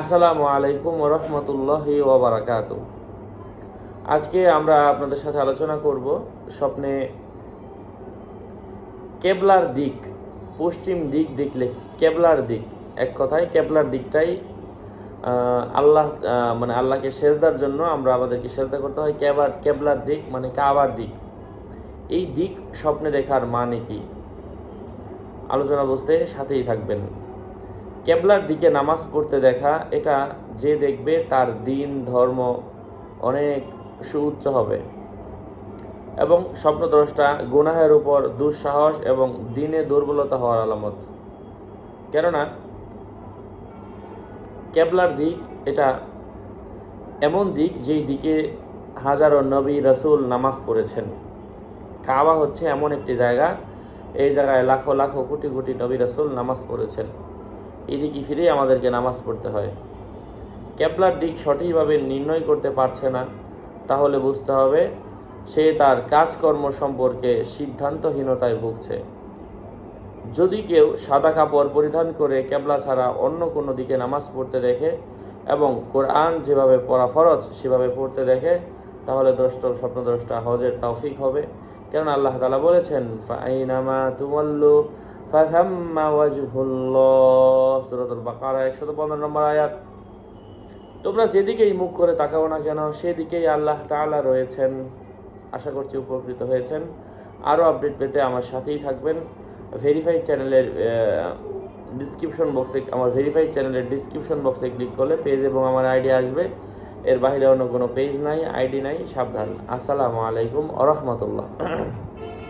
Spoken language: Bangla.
আসসালামু আলাইকুম রহমতুল্লাহ ওবরাকাত আজকে আমরা আপনাদের সাথে আলোচনা করব স্বপ্নে কেবলার দিক, পশ্চিম দিক দেখলে কেবলার দিক, এক কথায় কেবলার দিকটাই আল্লাহ মানে আল্লাহকে সেজদার জন্য আমরা আমাদেরকে সেজদা করতে হয়, কেবার, কেবলার দিক মানে কাবার দিক। এই দিক স্বপ্নে দেখার মানে কি? আলোচনা বুঝতে সাথেই থাকবেন। কেবলার দিকে নামাজ পড়তে দেখা, এটা যে দেখবে তার দিন, ধর্ম অনেক সুউচ্চ হবে। এবং স্বপ্নদ্রষ্টা গুনাহের উপর দুঃসাহস এবং দিনে দুর্বলতা হওয়ার আলামত। কেননা, কেবলার দিক এটা এমন দিক যেই দিকে হাজারো নবী রসুল নামাজ পড়েছেন। কাবা হচ্ছে এমন একটি জায়গা, এই জায়গায় লাখো লাখো কোটি কোটি নবী রসুল নামাজ পড়েছেন। এদিকে ফিরেই আমাদেরকে নামাজ পড়তে হয়। কেবলার দিক সঠিকভাবে নির্ণয় করতে পারছে না। তাহলে বুঝতে হবে, সে তার কাজকর্ম সম্পর্কে সিদ্ধান্তহীনতায় ভুগছে। যদি কেউ সাদা কাপড় পরিধান করে ক্যাবলা ছাড়া অন্য কোনো দিকে নামাজ পড়তে দেখে এবং কোরআন যেভাবে পড়া ফরজ সেভাবে পড়তে দেখে, তাহলে দ্রষ্ট স্বপ্নদ্রষ্টা হজের তৌফিক হবে। কেন আল্লাহ তালা বলেছেন, ফাইনামা তুমাল্লু ফাথাম্মা ওয়াজহুল্লাহ, সূরাতুল বাকারা 115 নম্বর আয়াত। তোমরা যেদিকেই মুখ করে তাকাও না কেন, সেদিকেই আল্লাহ তাআলা রয়েছেন। আশা করছি উপকৃত হয়েছেন। আরও আপডেট পেতে আমার সাথেই থাকবেন। ভেরিফাই চ্যানেলের ডিসক্রিপশন বক্সে আমার ভেরিফাই চ্যানেলের ডিসক্রিপশন বক্সে ক্লিক করলে পেজ এবং আমার আইডি আসবে। এর বাইরে অন্য কোনো পেজ নাই আইডি নাই, সাবধান। আসসালামু আলাইকুম আ রহমতুল্লাহ।